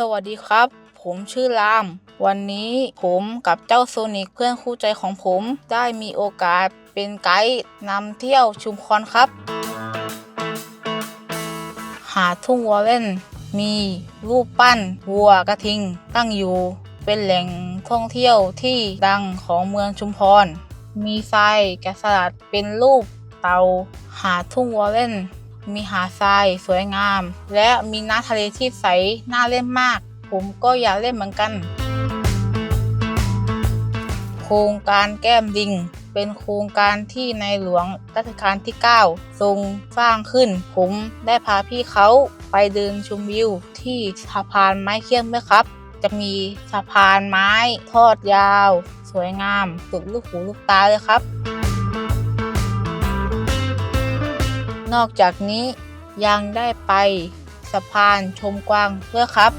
สวัสดีครับ ผมชื่อราม วันนี้ผมกับเจ้าโซนิกเพื่อนคู่ใจของผม ได้มีโอกาสเป็นไกด์นำเที่ยวชุมพรครับ หาดทุ่งวอลเลนมีรูปปั้นวัวกระทิง ตั้งอยู่เป็นแหล่งท่องเที่ยวที่ดังของเมืองชุมพร มีทรายแกะสลัดเป็นรูปเตาหาดทุ่งวอลเลน มีหาดทรายสวยงาม และมีน้ำทะเลที่ใสน่าเล่นมาก ผมก็อยากเล่นเหมือนกัน โครงการแก้มลิงเป็นโครงการที่ในหลวงรัชกาลที่ 9 ทรงสร้างขึ้น ผมได้พาพี่เขาไปเดินชมวิว ที่สะพานไม้เขี้ยมด้วยครับ จะมีสะพานไม้ทอดยาว สวยงามสุดลูกหูลูกตาเลยครับ นอกจากนี้ยังได้ไปสะพานชมกวางด้วยครับ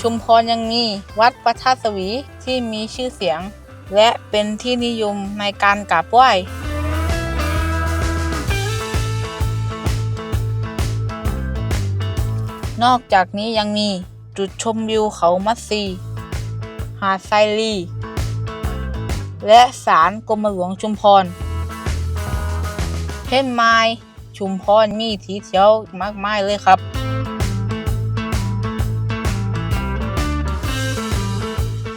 ชุมพรยังมีวัดประทัดสวีที่มีชื่อเสียง และเป็นที่นิยมในการกราบไหว้นอกจากนี้ยังมีจุดชมวิวเขามัดซี หาดไซรี และศาลกรมหลวงชุมพรเห็นไม้ชุมพรมีทีเที่ยวมากมายเลยครับ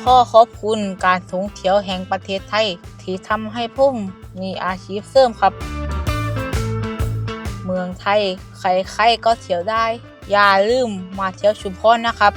ขอขอบคุณการท่องเที่ยวแห่งประเทศไทย ที่ทำให้ผมมีอาชีพเสริมครับ เมืองไทย ใครๆก็เที่ยวได้ อย่าลืมมาเที่ยวชุมพรนะครับ